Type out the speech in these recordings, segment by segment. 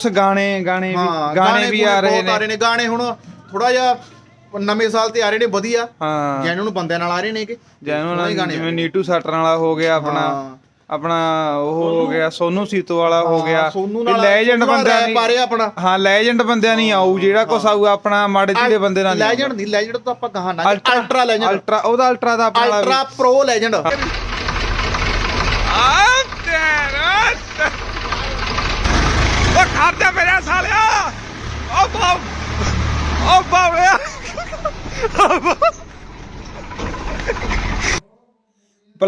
ਕੁਛ ਗਾਣੇ ਗਾਣੇ ਵੀ ਗਾਣੇ ਵੀ ਆ ਰਹੇ ਬਹੁਤ ਆ ਰਹੇ ਨੇ। ਨੇ ਗਾਣੇ ਹੁਣ ਥੋੜਾ ਜਿਹਾ ਨਵੇਂ ਸਾਲ ਤੇ ਆ ਰਹੇ ਨੇ ਵਧੀਆ। ਹਾਂ। ਜੈਨੂਨ ਬੰਦਿਆਂ ਨਾਲ ਆ ਰਹੇ ਨੇ ਕਿ ਜੈਨੂਨ ਜਿਵੇਂ ਨੀਟੂ ਸੱਟਣ ਵਾਲਾ ਹੋ ਗਿਆ ਆਪਣਾ। ਆਪਣਾ ਉਹ ਹੋ ਗਿਆ ਸੋਨੂ ਸੀਤੋ ਵਾਲਾ ਹੋ ਗਿਆ। ਸੋਨੂ ਨਾਲ ਲੈਜੈਂਡ ਬੰਦਿਆਂ ਆ ਰਿਹਾ ਆਪਣਾ। ਨਹੀਂ ਹਾਂ ਲੈਜੈਂਡ ਬੰਦਿਆਂ ਨਹੀਂ ਆਊ ਜਿਹੜਾ ਕੁਛ ਆਊ ਆਪਣਾ ਮਾੜੇ ਜਿਹੜੇ ਬੰਦੇ ਨਾਲ ਨਹੀਂ ਲੈਜੈਂਡ ਨਹੀਂ ਲੈਜੈਂਡ ਤਾਂ ਆਪਾਂ ਕਹਾਂ ਨਾ ਅਲਟਰਾ ਲੈਜੈਂਡ ਅਲਟਰਾ ਉਹਦਾ ਅਲਟਰਾ ਦਾ ਆਪਣਾ ਅਲਟਰਾ ਪ੍ਰੋ ਲੈਜੈਂਡ ਆ ਤੇਰਾ ਉਹ ਖਰਚਾ ਮੇਰੇ ਸਾਲਿਆ ਉਹ ਬਾਉ ਉਹ ਬਾਉਆ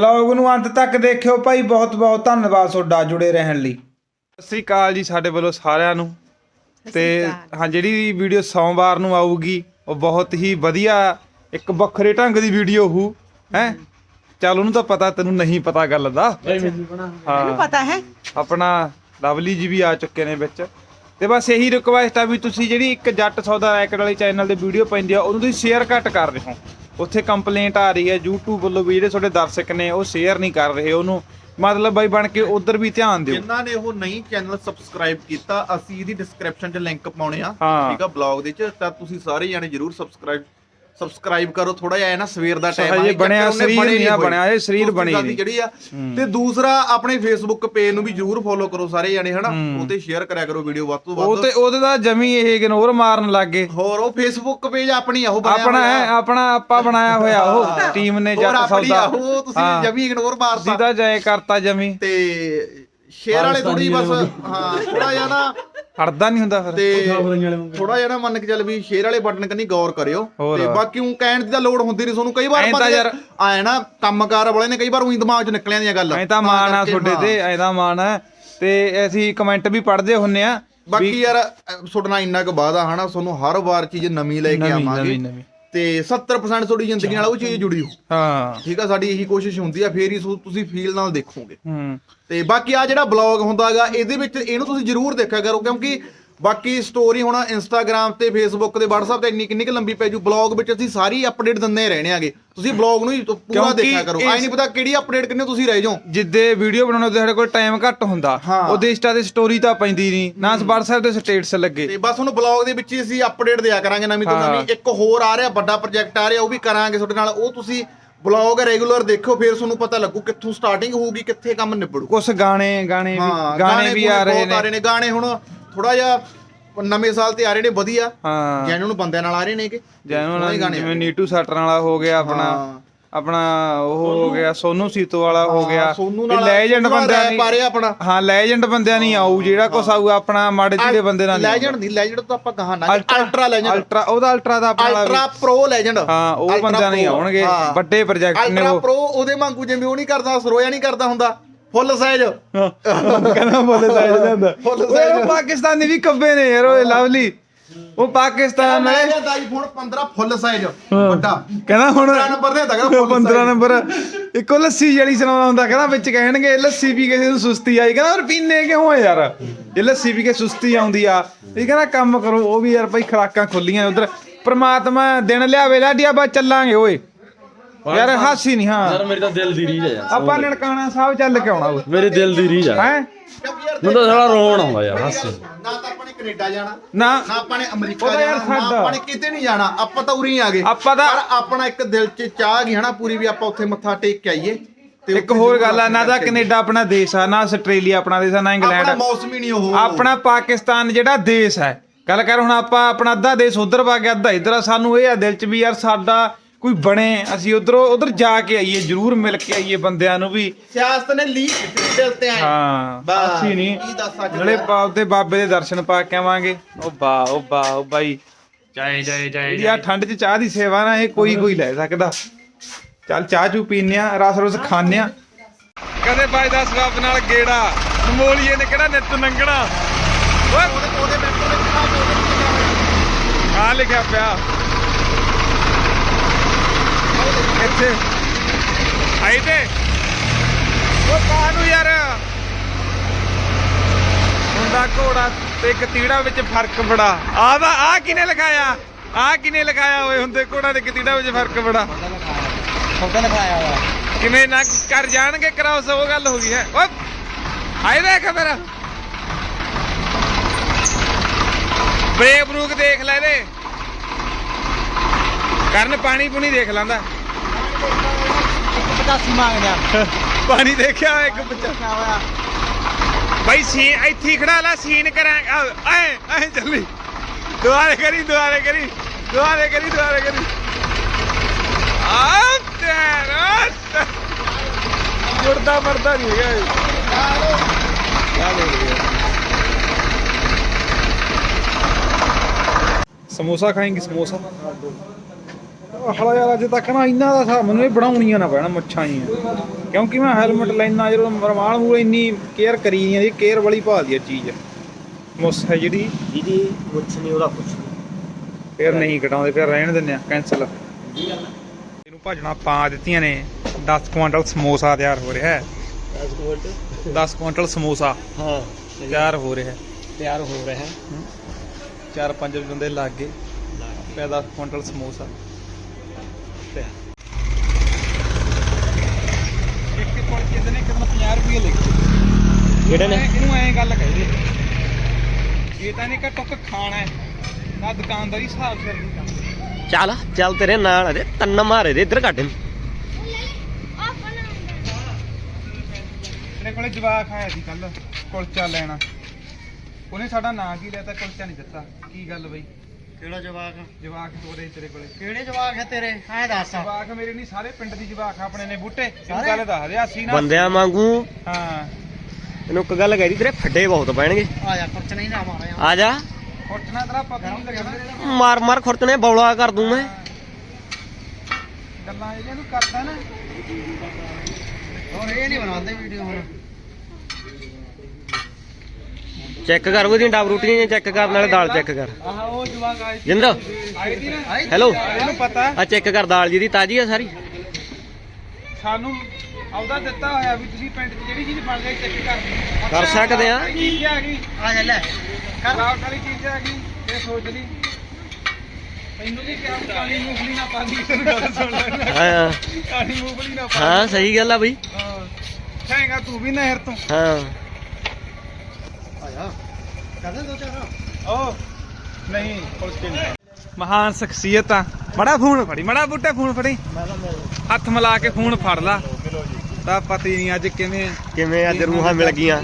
ਬਲੌਗ ਨੂੰ ਅੰਤ ਤੱਕ ਦੇਖਿਓ ਭਾਈ ਬਹੁਤ ਬਹੁਤ ਧੰਨਵਾਦ ਤੁਹਾਡਾ ਜੁੜੇ ਰਹਿਣ ਲਈ। ਸਤਿ ਸ੍ਰੀ ਅਕਾਲ ਜੀ ਸਾਡੇ ਵੱਲੋਂ ਸਾਰਿਆਂ ਨੂੰ। ਤੇ ਹਾਂ ਜਿਹੜੀ ਵੀਡੀਓ ਸੋਮਵਾਰ ਨੂੰ ਆਊਗੀ ਉਹ ਬਹੁਤ ਹੀ ਵਧੀਆ ਇੱਕ ਵੱਖਰੇ ਢੰਗ ਦੀ ਵੀਡੀਓ ਹੋਊ ਹੈ? ਚੱਲ ਉਹਨੂੰ ਤਾਂ ਪਤਾ ਤੈਨੂੰ ਨਹੀਂ ਪਤਾ ਗੱਲ ਦਾ। ਹਾਂ। ਪਤਾ ਹੈ। ਆਪਣਾ ਲਵਲੀ ਜੀ ਵੀ ਆ ਚੁੱਕੇ ਨੇ ਵਿੱਚ। ਤੇ ਬਸ ਇਹੀ ਰਿਕੁਐਸਟ ਆ ਵੀ ਤੁਸੀਂ ਜਿਹੜੀ ਇੱਕ ਜੱਟ ਸੌਦਾ ਰੈਕਟ ਵਾਲੀ ਚੈਨਲ ਤੇ ਵੀਡੀਓ ਪੈਂਦੀ ਆ ਉਹਨੂੰ ਤੁਸੀਂ ਸ਼ੇਅਰ ਘੱਟ ਕਰ ਰਹੇ ਹੋ। ਉੱਥੇ ਕੰਪਲੇਂਟ ਆ ਰਹੀ ਹੈ YouTube ਵੱਲੋਂ ਵੀ ਜਿਹੜੇ ਤੁਹਾਡੇ ਦਰਸ਼ਕ ਨੇ ਉਹ ਸ਼ੇਅਰ ਨਹੀਂ ਕਰ ਰਹੇ ਉਹਨੂੰ। ਮਤਲਬ ਬਾਈ ਬਣ ਕੇ ਉਧਰ ਵੀ ਧਿਆਨ ਦਿਓ। ਜਿਨ੍ਹਾਂ ਨੇ ਉਹ ਨਹੀਂ ਚੈਨਲ ਸਬਸਕ੍ਰਾਈਬ ਕੀਤਾ ਅਸੀਂ ਇਹਦੀ ਡਿਸਕ੍ਰਿਪਸ਼ਨ 'ਚ ਲਿੰਕ ਪਾਉਣੇ ਆ। ਠੀਕ ਆ ਬਲੌਗ ਦੇ 'ਚ ਤਾਂ ਤੁਸੀਂ ਸਾਰੇ ਜਾਣੇ ਜਰੂਰ ਸਬਸਕ੍ਰਾਈਬ ਸਬਸਕ੍ਰਾਈਬ ਕਰੋ ਥੋੜਾ ਜਿਹਾ ਹੈ ਨਾ ਸਵੇਰ ਦਾ ਟਾਈਮ ਹਜੇ ਬਣਿਆ ਸਰੀਰ ਨਹੀਂ ਆ ਬਣਿਆ, ਇਹ ਸਰੀਰ ਬਣੀ ਨਹੀਂ। ਜਿਹੜੀ ਆ ਤੇ ਦੂਸਰਾ ਆਪਣੇ ਫੇਸਬੁੱਕ ਪੇਜ ਨੂੰ ਵੀ ਜਰੂਰ ਫੋਲੋ ਕਰੋ ਸਾਰੇ ਜਾਣੇ ਹਨਾ? ਉਹ ਤੇ ਸ਼ੇਅਰ ਕਰਿਆ ਕਰੋ ਵੀਡੀਓ ਵੱਧ ਤੋਂ ਉਹ ਵੱਧ। ਤੇ ਉਹਦੇ ਦਾ ਜਮੀ ਇਹ ਇਗਨੋਰ ਮਾਰਨ ਲੱਗੇ ਹੋਰ ਉਹ ਫੇਸਬੁੱਕ ਪੇਜ ਆਪਣੀ ਆ ਉਹ ਬਣਿਆ ਆਪਣਾ। ਹੈ ਆਪਣਾ ਆਪਾਂ ਬਣਾਇਆ ਹੋਇਆ ਉਹ ਟੀਮ ਨੇ ਹੋਰ ਜੱਟ ਆਪਣੀ ਸੌਦਾ। ਆ, ਉਹ ਤੁਸੀਂ ਜਮੀ ਇਗਨੋਰ ਮਾਰਤਾ। ਸਿੱਧਾ ਜਾਏ ਕਰਤਾ ਜਮੀ। ਤੇ ਸ਼ੇਅਰ ਵਾਲੇ ਥੋੜੀ ਬਸ ਹਾਂ ਥੋੜਾ ਜਿਹਾ ਨਾ ਹੜਦਾ ਨਹੀਂ ਹੁੰਦਾ ਫਿਰ। ਤੇ ਥੋੜਾ ਜਿਹਾ ਨਾ ਮੰਨ ਕੇ ਚੱਲ ਵੀ ਸ਼ੇਅਰ ਵਾਲੇ ਬਟਨ ਕੰਨੀ ਗੌਰ ਕਰਿਓ। ਤੇ ਬਾਕੀ ਉਹ ਕਹਿਣ ਦੀ ਤਾਂ ਲੋੜ ਹੁੰਦੀ ਨਹੀਂ ਤੁਹਾਨੂੰ ਕਈ ਵਾਰ ਐਂ ਤਾਂ ਬੰਦੇ ਯਾਰ- ਆਏ ਨਾ ਕੰਮਕਾਰ ਵਾਲੇ ਨੇ ਕਈ ਵਾਰ ਉਹੀ ਦਿਮਾਗ 'ਚ ਨਿਕਲਿਆਂ ਦੀਆਂ ਗੱਲਾਂ। ਐ ਤਾਂ ਮਾਣ ਆ ਤੁਹਾਡੇ। ਤੇ ਐ ਤਾਂ ਮਾਣ ਆ। ਤੇ ਅਸੀਂ ਕਮੈਂਟ ਵੀ ਪੜ੍ਹਦੇ ਹੁੰਨੇ ਆ ਬਾਕੀ ਯਾਰ ਤੁਹਾਡੇ ਇੰਨਾ ਕੁ ਵਾਦਾ ਹਨਾ ਤੁਹਾਨੂੰ ਹਰ ਵਾਰ ਚੀਜ਼ ਨਵੀਂ ਲੈ ਕੇ ਆਵਾਂਗੇ। ਨਵੀਂ ਨਵੀਂ। ਤੇ 70% ਤੁਹਾਡੀ ਜ਼ਿੰਦਗੀ ਨਾਲ ਉਹ ਚੀਜ਼ ਜੁੜੀ ਹੋ। ਹਾਂ। ਠੀਕ ਆ ਸਾਡੀ ਇਹੀ ਕੋਸ਼ਿਸ਼ ਹੁੰਦੀ ਆ ਫੇਰ ਹੀ ਸੋ- ਤੁਸੀਂ ਫੀਲ ਨਾਲ ਦੇਖੋਗੇ। ਹੂੰ। ਤੇ ਬਾਕੀ ਆ ਜਿਹੜਾ ਬਲੌਗ ਹੁੰਦਾਗਾ ਇਹਦੇ ਵਿੱਚ ਇਹਨੂੰ ਤੁਸੀਂ ਜਰੂਰ ਦੇਖਿਆ ਕਰੋ ਕਿਉਂਕਿ ਬਾਕੀ ਸਟੋਰੀ ਹੁਣ ਇੰਸਟਾਗ੍ਰam ਤੇ ਫੇਸਬੁੱਕ ਤੇ WhatsApp ਤੇ ਇੰਨੀ ਕਿੰਨੀ ਕੁ ਲੰਬੀ ਪੈ ਜੂ। ਬਲੌਗ ਵਿੱਚ ਅਸੀਂ ਸਾਰੀ ਅਪਡੇਟ ਦਿੰਦੇ ਰਹਿਣੇ ਆਗੇ। ਤੁਸੀਂ ਬਲੌਗ ਨੂੰ ਹੀ ਪੂਰਾ ਦੇਖਿਆ ਕਰੋ। ਆਈ ਨਹੀਂ ਪਤਾ ਕਿਹੜੀ ਅਪਡੇਟ ਕਿੰਨੇ ਤੁਸੀਂ ਰਹਿ ਜਾਓ। ਜਿੱਦੇ ਵੀਡੀਓ ਬਣਾਉਣ ਦੇ ਸਾਡੇ ਕੋਲ ਟਾਈਮ ਘੱਟ ਹੁੰਦਾ। ਉਹਦੇ ਇੰਸਟਾ ਤੇ ਸਟੋਰੀ ਤਾਂ ਪੈਂਦੀ ਨਹੀਂ। ਨਾ WhatsApp ਤੇ ਸਟੇਟਸ ਲੱਗੇ। ਤੇ ਬਸ ਹੁਣ ਬਲੌਗ ਦੇ ਵਿੱਚ ਹੀ ਅਸੀਂ ਅਪਡੇਟ ਦਿਆ ਕਰਾਂਗੇ ਨਵੀਂ ਤੋਂ। ਨਵੀਂ। ਇੱਕ ਹੋਰ ਆ ਰਿਹਾ ਵੱਡਾ ਪ੍ਰੋਜੈਕਟ ਆ ਰਿਹਾ ਉਹ ਵੀ ਕਰਾਂਗੇ ਤੁਹਾਡੇ ਨਾਲ। ਉਹ ਤੁਸੀਂ ਬਲੌਗ ਰੈਗੂਲਰ ਦੇਖੋ ਫਿਰ ਤੁਹਾਨੂੰ ਪਤਾ ਲੱਗੂ ਕਿੱਥੋਂ ਸਟਾਰਟਿੰਗ ਹੋਊਗੀ ਕਿੱਥੇ ਕੰਮ ਨਿਬੜੂ। ਕੁਛ ਗਾਣੇ ਗਾਣੇ ਵੀ ਗਾਣੇ ਵੀ ਆ ਰਹੇ ਨੇ। ਗਾਣੇ ਹੁਣ ਥੋੜਾ ਜਿਹਾ ਨਵੇਂ ਸਾਲ ਤੇ ਆ ਰਹੇ ਨੇ ਵਧੀਆ। ਹਾਂ। ਜੈਨੂਨ ਬੰਦਿਆਂ ਨਾਲ ਆ ਰਹੇ ਨੇ ਕਿ ਜੈਨੂਨ ਉਹੀ ਗਾਣੇ ਜਿਵੇਂ ਨੀਟੂ ਸੱਟਣ ਵਾਲਾ ਹੋ ਗਿਆ ਆਪਣਾ। ਆਪਣਾ ਉਹ ਹੋ ਗਿਆ ਸੋਨੂ ਸੀਤੋ ਵਾਲਾ ਹੋ ਗਿਆ। ਸੋਨੂ ਨਾਲ ਲੈਜੈਂਡ ਸੋਨੂ ਨਾਲ ਬੰਦਿਆਂ rap ਆ ਰਿਹਾ ਆਪਣਾ। ਹਾਂ ਲੈਜੈਂਡ ਬੰਦਿਆਂ ਨਹੀਂ ਆਊ ਜਿਹੜਾ ਕੁਛ ਆਊ ਆਪਣਾ ਮਾੜੇ ਜਿਹੜੇ ਬੰਦੇ ਨਾਲ ਨਹੀਂ ਲੈਜੈਂਡ ਨਹੀਂ ਲੈਜੈਂਡ ਤਾਂ ਆਪਾਂ ਕਹਾਂ ਨਾ ਅਲਟਰਾ ਲੈਜੈਂਡ ਅਲਟਰਾ ਉਹਦਾ ਅਲਟਰਾ ਦਾ ਆਪਣਾ ਅਲਟਰਾ ਪ੍ਰੋ ਲੈਜੈਂਡ ਹਾਂ ਉਹ ਬੰਦਿਆਂ ਨਹੀਂ ਆਉਣਗੇ ਵੱਡੇ ਪ੍ਰੋਜੈਕਟ ਨੇ ਅਲਟਰਾ ਉਹ ਪ੍ਰੋ ਉਹਦੇ ਵਾਂਗੂ ਜਿਵੇਂ ਉਹ ਨਹੀਂ ਕਰਦਾ ਸਰੋਇਆ ਨਹੀਂ ਕਰਦਾ ਹੁੰਦਾ। ਫੁੱਲ ਸਾਈਜ਼ ਕਹਿੰਦਾ ਬੋਲੇ ਸਾਈਡ ਦੇ ਹੁੰਦਾ Full ਓਏ ਉਹ ਪਾਕਿਸਤਾਨੀ ਵੀ ਕੱਬੇ ਨੇ ਯਾਰ ਓਏ ਲਵਲੀ। ਉਹ ਪਾਕਿਸਤਾਨ ਮੈਂ ਨੇ ਲਿਆ ਆਈਫੋਨ 15 ਫੁੱਲ ਸਾਈਜ਼ ਵੱਡਾ। ਕਹਿੰਦਾ ਹੁਣ 15 ਨੰਬਰ ਦੇ ਤੱਕ ਫੁੱਲ 15 ਨੰਬਰ। ਇੱਕੋ ਲੱਸੀ ਜਿਹੜੀ ਸੁਣਾਉਂਦਾ ਹੁੰਦਾ ਕਹਿੰਦਾ ਵਿੱਚ ਕਹਿਣਗੇ ਲੱਸੀ ਪੀ ਕੇ ਕਿਸੇ ਨੂੰ ਸੁਸਤੀ ਆਈ। ਕਹਿੰਦਾ ਹੋਰ ਪੀਨੇ ਕਿਉਂ ਆ ਯਾਰ? ਇਹ ਲੱਸੀ ਪੀ ਕੇ ਸੁਸਤੀ ਆਉਂਦੀ ਆ। ਇਹ ਕਹਿੰਦਾ ਕੰਮ ਕਰੋ ਉਹ ਵੀ ਯਾਰ ਭਾਈ ਖਰਾਕਾਂ ਖੁੱਲੀਆਂ ਉਧਰ। ਪ੍ਰਮਾਤਮਾ ਦਿਨ ਲਿਆਵੇ ਲਾਡੀਆ ਬਾ ਚੱਲਾਂਗੇ ਓਏ। ਯਾਰ ਹਾਸੀ ਨਹੀਂ ਹਾਂ। ਯਾਰ ਮੇਰੀ ਤਾਂ ਦਿਲ ਦੀ ਰੀਝ ਆ ਯਾਰ। ਆਪਾਂ ਨਨਕਾਣਾ ਸਾਹਿਬ ਚੱਲ ਕੇ ਆਉਣਾ ਓਏ। ਮੇਰੇ ਦਿਲ ਦੀ ਰੀਝ ਆ। ਹੈ? ਮੈਨੂੰ ਤਾਂ ਸਾਲਾ ਰੋਣ ਆਉਂਦਾ ਯਾਰ ਹੱਸ। ਨਾ ਤਾਂ ਆਪਾਂ ਨੇ ਕੈਨੇਡਾ ਜਾਣਾ ਨਾ। ਨਾ ਆਪਾਂ ਨੇ ਅਮਰੀਕਾ ਉਹਦਾ ਯਾਰ ਜਾਣਾ ਨਾ ਸਾਡਾ। ਆਪਾਂ ਨੇ ਕਿਤੇ ਨਹੀਂ ਜਾਣਾ ਆਪਾਂ ਤਾਂ ਉਰੀ ਆ ਗਏ ਆਪਾਂ ਤਾਂ- ਪਰ ਆਪਣਾ ਇੱਕ ਦਿਲ 'ਚ ਚਾਹ ਗਈ ਹਨਾ ਪੂਰੀ ਵੀ ਆਪਾਂ ਉੱਥੇ ਮੱਥਾ ਟੇਕ ਕੇ ਆਈਏ। ਤੇ ਇੱਕ ਉੱਥੇ ਹੋਰ ਗੱਲ ਆ ਨਾ ਤਾਂ ਕੈਨੇਡਾ ਆਪਣਾ ਦੇਸ਼ ਆ ਨਾ ਆਸਟ੍ਰੇਲੀਆ ਆਪਣਾ ਦੇਸ਼ ਆ ਨਾ ਆਪਣਾ ਇੰਗਲੈਂਡ ਮੌਸਮ ਹੀ ਨਹੀਂ ਉਹ। ਆਪਣਾ ਪਾਕਿਸਤਾਨ ਜਿਹੜਾ ਦੇਸ਼ ਹੈ। ਗੱਲ ਕਰ ਹੁਣ ਆਪਾਂ ਆਪਣਾ ਅੱਧਾ ਦੇਸ਼ ਉਧਰ ਪਾ ਗਿਆ ਅੱਧਾ ਇੱਧਰ ਆ। ਸਾਨੂੰ ਇਹ ਆ ਦਿਲ 'ਚ ਵੀ ਯਾਰ ਸਾਡਾ ਕੋਈ ਬਣੇ ਅਸੀਂ ਉਧਰੋਂ ਉਧਰ ਜਾ ਕੇ ਆਈਏ ਜਰੂਰ ਮਿਲ ਕੇ ਆਈਏ ਬੰਦਿਆਂ ਨੂੰ ਵੀ ਸਿਆਸਤ ਨੇ ਲੀਕ ਕੀਤੀ ਦਿਲ ਤੇ ਆਏ ਹਾਂ ਬਸ, ਅਸੀਂ ਨਹੀਂ ਕੀ ਦੱਸ ਸਕਦੇ ਨਾਲੇ ਆ। ਬਾਪ ਦੇ ਬਾਬੇ ਦੇ ਦਰਸ਼ਨ ਪਾ ਕੇ ਆਵਾਂਗੇ ਉਹ ਬਾ ਉਹ ਬਾ ਉਹ ਬਾਈ ਜੈ ਜੈ ਜੈ ਜਿਹੜੀ ਆ ਠੰਡ 'ਚ ਚਾਹ ਦੀ ਸੇਵਾ ਨਾ ਇਹ ਕੋਈ ਕੋਈ ਲੈ ਸਕਦਾ ਚੱਲ ਚਾਹ ਚੂ ਪੀਨੇ ਆ ਰਸ ਰਸ ਖਾਣੇ ਆ ਕਦੇ ਬਾਈ ਦਾ ਸਵਾਬ ਨਾਲ ਗੇੜਾ ਸਮੋਲੀਏ ਨੇ ਕਿਹੜਾ ਨਿੱਤ ਨੰਗਣਾ ਓਏ ਉਹਦੇ ਵਿੱਚ ਲਿਖਿਆ ਹੋਇਆ। ਆ ਲਿਖਿਆ ਪਿਆ ਇੱਥੇ। ਆਈ ਤੇ। ਉਹ ਕਾਹਨੂੰ ਯਾਰ। ਮੁੰਡਾ ਘੋੜਾ ਤੇ ਇੱਕ ਤੀੜਾ ਵਿੱਚ ਫ਼ਰਕ ਬੜਾ। ਆ ਦਾ ਆ ਕਿਨੇ ਲਿਖਾਇਆ ਆ ਕਿਨੇ ਲਿਖਾਇਆ ਓਏ ਹੁੰਦੇ ਘੋੜਾ ਤੇ ਵਿੱਚ ਫ਼ਰਕ ਬੜਾ। ਫੋਟੋ ਕਿਵੇਂ ਨਾ ਕਰ ਜਾਣਗੇ ਕਰਾਉਸ ਉਹ ਗੱਲ ਹੋ ਗਈ ਹੈ। ਓਏ ਆਈ ਦੇਖ ਮੇਰਾ ਬ੍ਰੇਕ ਬਰੂਕ ਦੇਖ ਲੈ ਇਹਦੇ। ਕਰਨ ਪਾਣੀ ਪੁਣੀ ਦੇਖ ਲੈਂਦਾ। 85 ਮੰਗਦੇ ਆ ਪਾਣੀ ਦੇਖਿਆ ਇੱਕ ਬੱਚਾ ਕਿਆ ਹੋਇਆ। ਬਾਈ ਸੀ ਇੱਥੇ ਹੀ ਖੜਾ ਲਾ ਸੀਨ ਕਰਾਂ। ਐ ਐ ਚੱਲੀ। ਦੁਆਰੇ ਕਰੀ ਦੁਆਰੇ ਕਰੀ। ਦੁਆਰੇ ਕਰੀ ਦੁਆਰੇ ਕਰੀ। ਆ ਤੇਰਾ ਮੁਰਦਾ ਮਰਦਾ ਨਹੀਂ ਹੈਗਾ ਇਹ। ਸਮੋਸਾ ਖਾਏਂਗੇ ਸਮੋਸਾ? ਹਲਾ ਯਾਰ ਅੱਜ ਤੱਕ ਨਾ ਇੰਨਾ ਦਾ ਹਿਸਾਬ ਮੈਨੂੰ ਇਹ ਬਣਾਉਣੀਆਂ ਨਾ ਪੈਣਾ ਮੱਛਾਂ ਜੀਆਂ ਕਿਉਂਕਿ ਮੈਂ ਹੈਲਮਟ ਲੈਣਾ ਜਦੋਂ ਰਮਾਲ ਮੂਲ ਇੰਨੀ ਕੇਅਰ ਕਰੀ ਨਹੀਂ ਜਾਂਦੀ ਕੇਅਰ ਵਾਲੀ ਭਾਲਦੀ ਆ ਚੀਜ਼। ਸਮੋਸਾ ਜਿਹੜੀ। ਦੀਦੀ ਕੁਛ ਨਹੀਂ ਉਹਦਾ ਕੁਛ ਫਿਰ ਨਹੀਂ ਕਟਾਉਂਦੇ ਫਿਰ ਰਹਿਣ ਦਿੰਦੇ ਆ ਕੈਨਸਲ ਇਹਨੂੰ ਭਜਣਾ ਪਾ ਦਿੱਤੀਆਂ ਨੇ 10 ਕੁਆਂਟਲ ਸਮੋਸਾ ਤਿਆਰ ਹੋ ਰਿਹਾ ਹੈ। 10 ਕੁਆਂਟਲ? ਸਮੋਸਾ ਹਾਂ ਤਿਆਰ ਹੋ ਰਿਹਾ ਹੈ। ਤਿਆਰ ਹੋ ਰਿਹਾ ਹੈ। ਚਾਰ ਪੰਜ ਬੰਦੇ ਲੱਗ ਗਏ। 10 ਕੁਆਂਟਲ ਸਮੋਸਾ ਪਿਆ ਕਿਤੇ ਨੇ ਕਿਤੇ 50 ਰੁਪਏ ਲੈ ਜਿਹੜੇ ਨੇ? ਇਹਨੂੰ ਐਂ ਗੱਲ ਕਹੀ ਇਹ ਤਾਂ ਨਹੀਂ ਕਿ ਟੁੱਕ ਖਾਣਾ ਹੈ ਨਾ ਦੁਕਾਨਦਾਰੀ ਹਿਸਾਬ ਸਿਰ ਦੀ ਕੰਮ ਚੱਲ ਚੱਲ ਤੇਰੇ ਨਾਲ ਅਰੇ ਤੰਨ ਮਾਰੇ ਦੇ ਇੱਧਰ ਕੱਢ ਇਹਨੂੰ। ਮੇਰੇ ਕੋਲੇ ਜਵਾਕ ਆਇਆ ਸੀ ਕੱਲ ਕੁਲਚਾ ਲੈਣਾ। ਉਹਨੇ ਸਾਡਾ ਨਾਂ ਕੀ ਲਿਆ ਤਾਂ ਕੁਲਚਾ ਨਹੀਂ ਦਿੱਤਾ। ਕੀ ਗੱਲ ਬਈ? ਕਿਹੜਾ ਜਵਾਕ? ਜਵਾਕ ਤੋਰੇ ਤੇਰੇ ਕੋਲੇ। ਕਿਹੜੇ ਜਵਾਕ ਹੈ ਤੇਰੇ? ਐ ਦੱਸ। ਜਵਾਕ ਮੇਰੇ ਨਹੀਂ ਸਾਰੇ ਪਿੰਡ ਦੀ ਜਵਾਕ ਆ ਆਪਣੇ ਨੇ ਬੂਟੇ। ਇਹ ਸਾਰੇ? ਗੱਲ ਦੱਸ ਦੇ ਅਸੀਂ ਨਾ ਬੰਦਿਆਂ ਵਾਂਗੂ। ਹਾਂ। ਇਹਨੂੰ ਇੱਕ ਗੱਲ ਕਹਿਦੀ ਤੇਰੇ ਫੱਡੇ ਬਹੁਤ ਪੈਣਗੇ। ਆ ਜਾ ਖਰਚ ਨਹੀਂ ਨਾ ਮਾਰਿਆ ਆ ਜਾ। ਫੁੱਟਣਾ ਤੇਰਾ ਪਤਾ ਨਹੀਂ ਲੱਗਣਾ। ਮਾਰ ਮਾਰ ਖੁਰਚਣੇ ਬੌਲਾ ਕਰ ਦੂੰ ਮੈਂ। ਗੱਲਾਂ ਜਿਹੜੀਆਂ ਨੂੰ ਕਰਦਾ ਨਾ। ਹੋਰ ਇਹ ਨਹੀਂ ਬਣਾਉਂਦੇ ਵੀਡੀਓ ਹੁਣ। ਚੈੱਕ ਕਰ ਉਹਦੀਆਂ ਡਬ ਰੋਟੀਆਂ ਚੈੱਕ ਕਰ ਨਾਲੇ ਦਾਲ ਚੈੱਕ ਕਰ। ਆਹ ਉਹ ਜਵਾਕ ਆਏ ਸੀ। ਜਿੰਦਰ ਨਾ ਹੈਲੋ ਇਹਨੂੰ ਪਤਾ। ਆ ਚੈੱਕ ਕਰ ਦਾਲ ਜੀ ਦੀ ਤਾਜੀ ਆ ਸਾਰੀ। ਸਾਨੂੰ ਆਉਦਾ ਦਿੱਤਾ ਹੋਇਆ ਵੀ ਤੁਸੀਂ ਪਿੰਡ 'ਚ ਜਿਹੜੀ ਚੀਜ਼ ਬਣ ਗਈ ਚੈੱਕ ਕਰ। ਕਰ ਸਕਦੇ ਆ। ਕੀ ਚੀਜ਼ ਆ ਗਈ। ਆ ਜਾ ਲੈ। ਖਰਾਬ ਵਾਲੀ ਚੀਜ਼ ਆ ਗਈ ਇਹ ਸੋਚ ਲਈ। ਤੈਨੂੰ ਵੀ ਕਿਹਾ ਕਾਲੀ ਮੂੰਗਫਲੀ ਨਾ ਤੈਨੂੰ ਗੱਲ ਸੁਣ ਲੈ। ਹਾਂ। ਕਾਲੀ ਮੂੰਗਫਲੀ ਨਾ ਹਾਂ ਸਹੀ ਗੱਲ ਆ ਬਈ। ਖਾਏਗਾ ਤੂੰ ਵੀ ਨਹਿਰ ਤੋਂ। ਹਾਂ। ਕਰਦੇ ਦੋ ਚਾਰ ਓ ਨਹੀਂ ਮਹਾਨ ਸ਼ਖਸੀਅਤ ਆ। ਮੜਾ ਫੋਨ ਫੜੀ ਮੜਾ ਬੁੱਟੇ ਫੋਨ ਫੜੀ। ਹੱਥ ਮਿਲਾ ਕੇ ਫੋਨ ਫੜ ਲਾ। ਤਾਂ ਪਤਾ ਹੀ ਨਹੀਂ ਅੱਜ ਕਿਵੇਂ ਕਿਵੇਂ ਅੱਜ ਰੂਹਾਂ ਮਿਲ ਗਈਆਂ।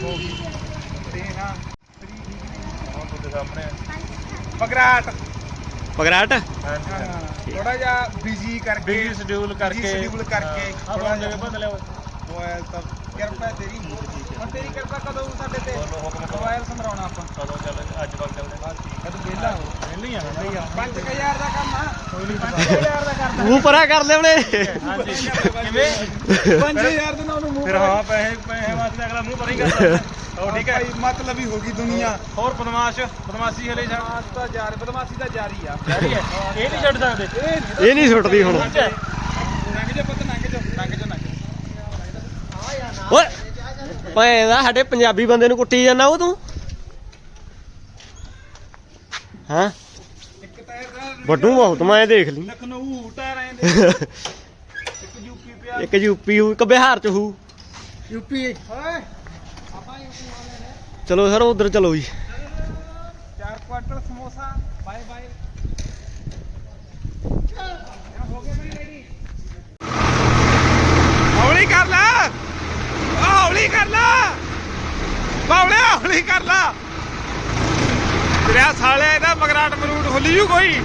ਬਗਰਾਟ ਪਗਰਾਟ। ਥੋੜਾ ਜਿਹਾ ਬਿਜ਼ੀ ਕਰਕੇ ਬਿਜ਼ੀ ਸ਼ਡਿਊਲ ਕਰਕੇ। ਸ਼ਡਿਊਲ ਕਰਕੇ। ਥੋੜਾ ਜਿਹਾ ਬਦਲਿਓ ਮੋਬਾਈਲ ਤਾਂ ਕਿਰਪਾ ਤੇਰੀ। ਹੁਣ ਤੇਰੀ ਕਿਰਪਾ ਕਦੋਂ ਸਾਡੇ ਤੇ? ਮੋਬਾਈਲ ਸਮਰਾਉਣਾ ਆਪਾਂ। ਕਦੋਂ ਚੱਲ ਅੱਜ ਵਕਤ ਚੱਲਦੇ। ਕਦੋਂ ਵਿਹਲਾ ਹੋ। ਵਿਹਲੀ ਆ ਵਿਹਲੀ ਆ। 5000 ਦਾ ਕੰਮ ਆ। 5000 ਦਾ ਕਰਦਾ। ਮੂੰਹ ਪਰਾ ਕਰ ਲੈ ਉਹਨੇ ਕਿਵੇਂ? 5000 ਦੇ ਨਾਲ ਉਹਨੂੰ ਮੂੰਹ ਫਿਰ ਹਾਂ ਪੈਸੇ ਪੈਸੇ ਵਾਸਤੇ ਅਗਲਾ ਮੂੰਹ ਭਰੀ ਕਰਦਾ। ਉਹ ਠੀਕ ਹੈ? ਮਤਲਬ ਹੀ ਹੋ ਗਈ ਦੁਨੀਆ। ਹੋਰ ਬਦਮਾਸ਼ ਬਦਮਾਸ਼ੀ ਹਲੇ ਛੱਡ ਤਾਂ ਜਾਰੀ ਬਦਮਾਸ਼ੀ ਤਾਂ ਜਾਰੀ ਆ। ਜਾਰੀ ਹੈ। ਇਹ ਨਹੀਂ ਛੱਡ ਸਕਦੇ। ਇਹ ਨਹੀਂ ਛੁੱਟਦੀ ਹੁਣ। ਲੰਘ ਜਾ। ਪੁੱਤ ਲੰਘ ਜਾ। ਲੰਘ ਜਾ ਲੰਘ ਜਾ। ਓਏ ਪਏ ਦਾ ਸਾਡੇ ਪੰਜਾਬੀ ਬੰਦੇ ਨੂੰ ਕੁੱਟੀ ਜਾਂਦਾ ਉਹ ਤੂੰ। ਹਾਂ? ਇੱਕ ਵੱਡੂ ਬਹੁਤ ਮੈਂ ਦੇਖ ਲਈ। ਲਖਨਊ ਟਾਇਰ ਇੱਕ ਯੂਪੀ ਪਿਆ ਇੱਕ ਯੂਪੀ ਹੂ ਇੱਕ ਬਿਹਾਰ ਚ ਹੂ ਯੂਪੀ। ਓਏ ਚਲੋ ਸਰ ਉਧਰ ਚਲੋ ਜੀ। ਚਾਰ ਕੁਆਟਰ ਸਮੋਸਾ ਬਾਏ ਬਾਏ। ਹੋ ਗਿਆ ਮੇਰੀ ਰੈਡੀ। ਹੌਲੀ ਕਰ ਲੈ। ਹੌਲੀ ਕਰ ਲੈ। ਬਾਵਲਿਆ ਹੌਲੀ ਕਰ ਲੈ। ਤੇਰਾ ਸਾਲਿਆ ਇਹਦਾ ਮਗਰਾਟ ਮਰੂਟ ਖੁੱਲੀ ਜੂ ਕੋਈ।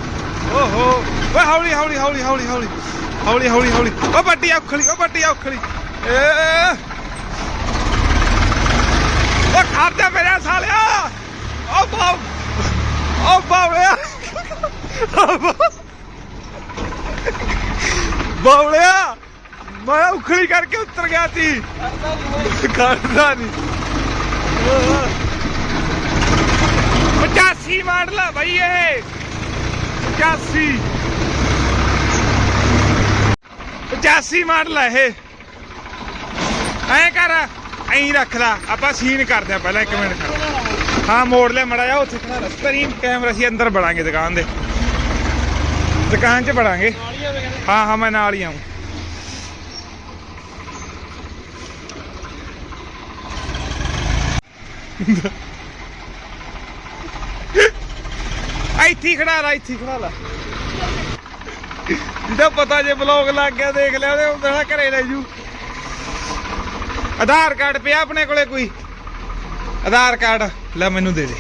ਓਹੋ, ਓਏ ਹੌਲੀ ਹੌਲੀ ਹੌਲੀ ਹੌਲੀ ਹੌਲੀ। ਹੌਲੀ ਹੌਲੀ ਹੌਲੀ। ਓ ਵੱਡੀ ਔਖਲੀ, ਓ ਵੱਡੀ ਔਖਲੀ। ਏ। ਓ ਖੜ ਜਾ ਮੇਰੇ ਸਾਲਿਆ। ਓ ਬਾਉ, ਓ ਬਾਉਲਿਆ ਬਾਉਲਿਆ ਮੈਂ ਉਖਲੀ ਕਰਕੇ ਉੱਤਰ ਗਿਆ ਸੀ। ਕਰਦਾ ਨਹੀਂ 85 ਮਾਡਲ ਆ ਬਈ ਇਹ। 85 85 ਮਾਡਲ ਆ ਇਹ। ਐਂ ਕਰ, ਐਂ ਰੱਖ ਲਾ। ਆਪਾਂ ਸੀਨ ਕਰਦੇ ਆ ਪਹਿਲਾਂ ਇੱਕ ਮਿੰਟ ਖੜ। ਹਾਂ, ਮੋੜ ਲੈ ਮੜਾ ਜਾ ਉੱਥੇ ਖੜਾ। ਸਟਰੀਮ ਕੈਮਰਾ ਸੀ ਅੰਦਰ ਬੜਾਂਗੇ ਦੁਕਾਨ ਦੇ। ਦੁਕਾਨ 'ਚ ਬੜਾਂਗੇ। ਹਾਂ ਹਾਂ, ਮੈਂ ਨਾਲ ਹੀ ਆਉਂ ਇੱਥੇ ਖੜਾ ਲਾ, ਇੱਥੇ ਖੜਾ ਲਾ। ਜਿਹਦਾ ਪਤਾ ਜੇ ਬਲੌਗ ਲੱਗ ਗਿਆ, ਦੇਖ ਲਿਆ ਉਹਦੇ ਉਹਦਾ ਘਰੇ ਲੈ ਜੂ। ਆਧਾਰ ਕਾਰਡ ਪਿਆ ਆਪਣੇ ਕੋਲੇ ਕੋਈ? ਆਧਾਰ ਕਾਰਡ, ਲੈ ਮੈਨੂੰ ਦੇ ਦੇ।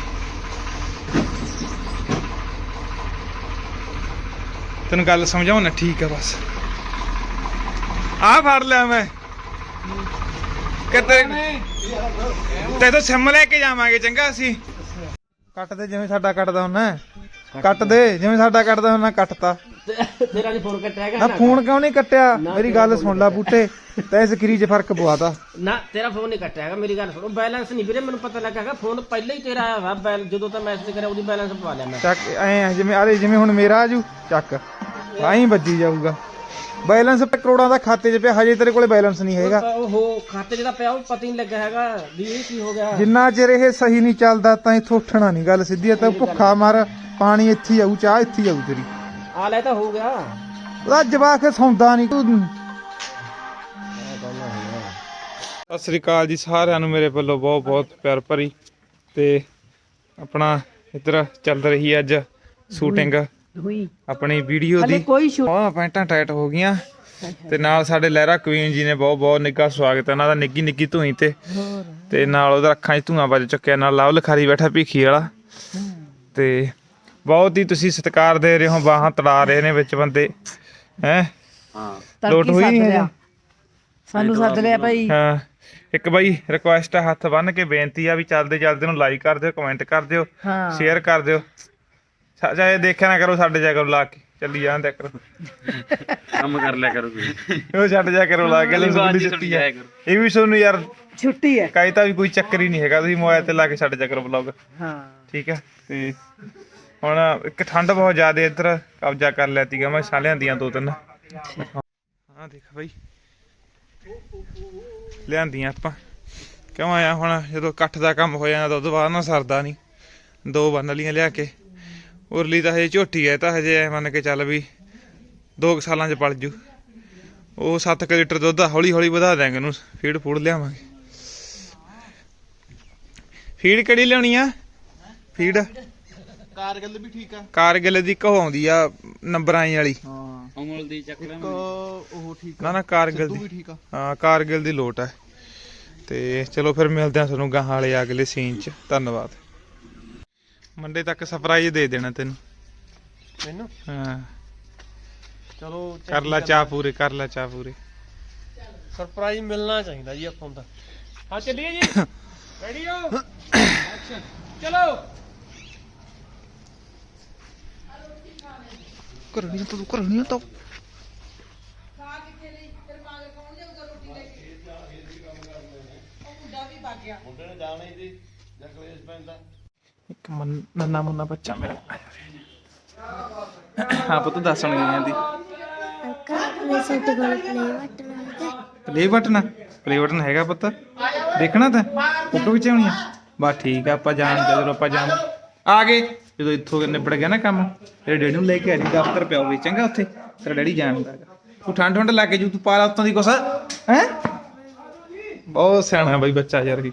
ਤੈਨੂੰ ਗੱਲ ਸਮਝਾਉਣਾ, ਠੀਕ ਆ ਬਸ। ਆ ਫੜ ਲਿਆ ਮੈਂ। ਕਿਤੇ ਤੇ ਤਾਂ ਸਿਮ ਲੈ ਕੇ ਜਾਵਾਂਗੇ ਚੰਗਾ ਅਸੀਂ। ਕੱਟ ਦੇ ਜਿਵੇਂ ਸਾਡਾ ਕੱਟਦਾ ਹੁੰਦਾ ਕੱਟ ਦੇ ਜਿਵੇਂ ਸਾਡਾ ਕੱਟਦਾ ਹੁੰਦਾ ਕੱਟਤਾ। ਤੇਰਾ ਨਹੀਂ ਫੋਨ ਕੱਟਿਆ ਨਾ ਫੋਨ ਕਿਉਂ ਨਹੀਂ ਕੱਟਿਆ? ਮੇਰੀ ਗੱਲ ਸੁਣ ਲੈ ਬੂਟੇ ਤੈ ਸਕਰੀ 'ਚ ਫ਼ਰਕ ਪਵਾਤਾ। ਨਾ ਤੇਰਾ ਫੋਨ ਨਹੀਂ ਕੱਟਿਆ ਹੈਗਾ ਮੇਰੀ ਗੱਲ ਸੁਣੋ ਬੈਲੈਂਸ ਨਹੀਂ ਵੀਰੇ ਮੈਨੂੰ ਪਤਾ ਲੱਗਾ ਹੈਗਾ ਫੋਨ ਪਹਿਲਾਂ ਹੀ ਤੇਰਾ ਆਇਆ ਵਾ ਬੈਲ ਜਦੋਂ ਤਾਂ ਮੈਸੇਜ ਕਰਿਆ ਉਹਦੀ ਬੈਲੈਂਸ ਪਵਾ ਲਿਆ ਮੈਂ। ਚੱਕ ਐ ਜਿਵੇਂ ਆਰੇ ਜਿਵੇਂ ਹੁਣ ਮੇਰਾ ਆਜੂ ਚੱਕ। ਆਹੀਂ ਵੱਜੀ ਜਾਊਗਾ। ਬੈਲੈਂਸ ਕਰੋੜਾਂ ਦਾ ਖਾਤੇ 'ਚ ਪਿਆ ਹਜੇ ਤੇਰੇ ਕੋਲੇ ਬੈਲੈਂਸ ਨਹੀਂ ਹੈਗਾ। ਤਾਂ ਉਹ ਖਾਤੇ ਤਾਂ ਪਿਆ ਉਹ ਪਤਾ ਹੀ ਨਹੀਂ ਲੱਗਾ ਹੈਗਾ ਵੀ ਇਹ ਕੀ ਹੋ ਗਿਆ। ਜਿੰਨਾ ਚਿਰ ਇਹ ਸਹੀ ਨਹੀਂ ਚੱਲਦਾ ਤਾਂ ਇੱਥੋਂ ਉੱਠਣਾ ਨਹੀਂ ਗੱਲ ਸਿੱਧੀ ਆ ਤਾਂ ਭੁੱਖਾ ਮਰ ਪਾਣੀ ਇੱਥੇ ਹੀ ਆਊ ਚਾਹ ਇੱਥੇ ਹੀ ਆਊ ਤੇਰੀ। ਆ ਲੈ ਤਾਂ ਹੋ ਗਿਆ। ਉਹਦਾ ਜਵਾਕ ਸੌਂਦਾ ਨਹੀਂ ਤੂੰ ਸਤਿ ਸ੍ਰੀ ਅਕਾਲ ਜੀ ਸਾਰਿਆਂ ਨੂੰ ਮੇਰੇ ਵੱਲੋਂ ਬਹੁਤ ਬਹੁਤ ਪਿਆਰ ਭਰੀ ਤੇ ਆਪਣਾ ਇੱਧਰ ਚੱਲ ਰਹੀ ਹੈ ਅੱਜ ਸ਼ੂਟਿੰਗ ਆਪਣੀ ਵੀਡੀਓ ਦੀ। ਕੋਈ ਪੈਂਟਾਂ ਟਾਈਟ ਹੋ ਗਈਆਂ। ਤੇ ਨਾਲ ਸਾਡੇ ਲਹਿਰਾ ਕੁਈਨ ਜੀ ਨੇ ਬਹੁਤ ਬਹੁਤ ਨਿੱਘਾ ਸਵਾਗਤ ਹੈ। ਉਹਨਾਂ ਦਾ ਨਿੱਗੀ ਨਿੱਗੀ ਧੂਈ ਤੇ। ਤੇ ਨਾਲ ਉਹਦਾ ਅੱਖਾਂ 'ਚ ਧੂਆਂ ਵੱਜ ਚੁੱਕਿਆ। ਨਾਲ ਲਵ ਲਖਾਰੀ ਬੈਠਾ ਭੀਖੀ ਵਾਲਾ। ਤੇ ਬਹੁਤ ਹੀ ਤੁਸੀਂ ਸਤਿਕਾਰ ਦੇ ਰਹੇ ਹੋ ਬਾਹਾਂ ਤੜਾ ਰਹੇ ਨੇ ਵਿੱਚ ਬੰਦੇ। ਹੈ? ਹਾਂ। ਲੋਟ ਹੋਈ ਨਹੀਂ ਹਜੇ ਸਾਨੂੰ ਸੱਦ ਲਿਆ ਭਾਈ। ਹਾਂ। ਇੱਕ ਬਾਈ ਰਿਕੁਐਸਟ ਹੈ ਹੱਥ ਬੰਨ ਕੇ ਬੇਨਤੀ ਆ ਵੀ ਚੱਲਦੇ ਚੱਲਦੇ ਨੂੰ ਲਾਈਕ ਕਰ ਦਿਓ ਕਮੈਂਟ ਕਰ ਦਿਓ ਹਾਂ। ਸ਼ੇਅਰ ਕਰ ਦਿਓ। ਚਾਹੇ ਦੇਖਿਆ ਨਾ ਕਰੋ ਸਾਡੇ ਜਾ ਕਰੋ ਲਾ ਕੇ। ਚੱਲੀ ਜਾਂਦੇ ਕਰੋ ਕੰਮ ਕਰ ਲਿਆ ਕਰੋ ਕੋਈ। ਉਹ ਛੱਡ ਜਾ ਕਰੋ ਲਾ ਕੇ ਲੰਗੂਡੀ ਦਿੱਤੀ ਹੈ ਇਹ ਵੀ ਤੁਹਾਨੂੰ ਯਾਰ ਛੁੱਟੀ ਹੈ। ਕਾਈ ਤਾਂ ਵੀ ਕੋਈ ਚੱਕਰ ਹੀ ਨਹੀਂ ਹੈਗਾ ਤੁਸੀਂ ਮੋਬਾਈਲ ਤੇ ਲਾ ਕੇ ਛੱਡ ਜਾ ਕਰੋ ਬਲੌਗ ਹਾਂ। ਠੀਕ ਹੈ ਤੇ ਹੁਣ ਇੱਕ ਠੰਡ ਬਹੁਤ ਜ਼ਿਆਦਾ ਇੱਧਰ ਕਬਜ਼ਾ ਕਰ ਲਿਆ ਤੀਗਾ ਮੈਂ ਸਾਲਿਆਂ ਦੀਆਂ ਦੋ ਤਿੰਨ। ਹਾਂ ਦੇਖ ਬਾਈ। ਲਿਆਂਦੀਆਂ ਆਪਾਂ। ਕਿਉਂ ਆਇਆ ਹੁਣ? ਜਦੋਂ ਇਕੱਠ ਦਾ ਕੰਮ ਹੋ ਜਾਂਦਾ ਤਾਂ ਉਦੋਂ ਬਾਅਦ ਨਾ ਸਰਦਾ ਨਹੀਂ। ਦੋ ਬੰਨ ਲੀਆਂ ਲਿਆ ਕੇ। ਉਰਲੀ ਤਾਂ ਹਜੇ ਝੋਟੀ ਹੈ ਤਾਂ ਹਜੇ ਐਂ ਮੰਨ ਕੇ ਚੱਲ ਵੀ 2 ਸਾਲਾਂ ਚ ਪਲ ਜੂ। ਉਹ 7 ਲੀਟਰ ਦੁੱਧ ਆ, ਹੌਲੀ ਹੌਲੀ ਵਧਾ ਦਿਆਂਗੇ ਉਹਨੂੰ ਫੀਡ ਫੂਡ ਲਿਆਵਾਂਗੇ। ਫੀਡ ਕਿਹੜੀ ਲਿਆਉਣੀ ਆ? ਫੀਡ? ਕਾਰਗਿਲ ਵੀ ਠੀਕ ਆ। ਕਾਰਗਿਲ ਦੀ ਕਹੋ ਆਉਂਦੀ ਆ ਨੰਬਰਾਂ ਆਈ ਵਾਲੀ। ਹਾਂ। ਅਮਲ ਦੀ ਚੱਕ ਇੱਕ ਉਹ ਠੀਕ ਨਾ ਨਾ ਕਾਰਗਿਲ ਦੀ। ਆ। ਹਾਂ ਕਾਰਗਿਲ ਦੀ ਲੋਟ ਹੈ ਤੇ ਚਲੋ ਫਿਰ ਮਿਲਦੇ ਆ ਤੁਹਾਨੂੰ ਗਾਹਾਂ ਵਾਲੇ ਅਗਲੇ ਸੀਨ 'ਚ। ਧੰਨਵਾਦ। ਮੰਡੇ ਤੱਕ ਸਰਪ੍ਰਾਈਜ਼ ਦੇ ਦੇਣਾ ਤੈਨੂੰ। ਮੈਨੂੰ? ਹਾਂ। ਚਲੋ ਕਰ ਲੈ ਚਾਹ ਪੂਰੇ ਕਰ ਲੈ ਚਾਹ ਪੂਰੇ। ਸਰਪ੍ਰਾਈਜ਼ ਮਿਲਣਾ ਚਾਹੀਦਾ ਜੀ ਆਪਾਂ ਨੂੰ ਤਾਂ। ਹਾਂ ਚੱਲੀਏ ਜੀ। ਰੈਡੀ ਹੋ? ਚਲੋ। ਕਰਨੀ ਤੂੰ ਕਰਨੀ ਤਾਂ। ਇੱਕ ਮਨ ਨੰਨਾ ਮੁੰਨਾ ਬੱਚਾ ਮੇਰਾ। ਹਾਂ ਪੁੱਤ ਦੱਸਣ ਗਈ ਜਾਂਦੀ ਅੰਕਲ ਮੈਂ ਸਾਡੇ ਕੋਲ play button play button play button ਹੈਗਾ ਪੁੱਤ। ਦੇਖਣਾ ਤਾਂ ਫੋਟੋ ਖਿਚਾਉਣੀ ਆ? ਬਸ ਠੀਕ ਆ ਆਪਾਂ ਜਾਣ ਜਦੋਂ ਆਪਾਂ ਜਾਣ ਆ ਗਏ। ਜਦੋਂ ਇੱਥੋਂ ਨਿਬੜ ਗਿਆ ਨਾ ਕੰਮ ਤੇਰੇ ਡੈਡੀ ਨੂੰ ਲੈ ਕੇ ਆ ਜੀ ਦਫ਼ਤਰ ਪਿਆ ਹੋਵੇ ਚੰਗਾ ਉੱਥੇ। ਤੇਰਾ ਡੈਡੀ ਜਾਣਦਾ ਹੈਗਾ। ਤੂੰ ਠੰਡ ਠੰਡ ਲੱਗ ਕੇ ਜੂ ਤੂੰ ਪਾ ਲਾ ਉੱਤੋਂ ਦੀ ਕੁਛ ਹੈ? ਬਹੁਤ ਸਿਆਣਾ ਬਈ ਬੱਚਾ ਯਾਰ ਇਹ।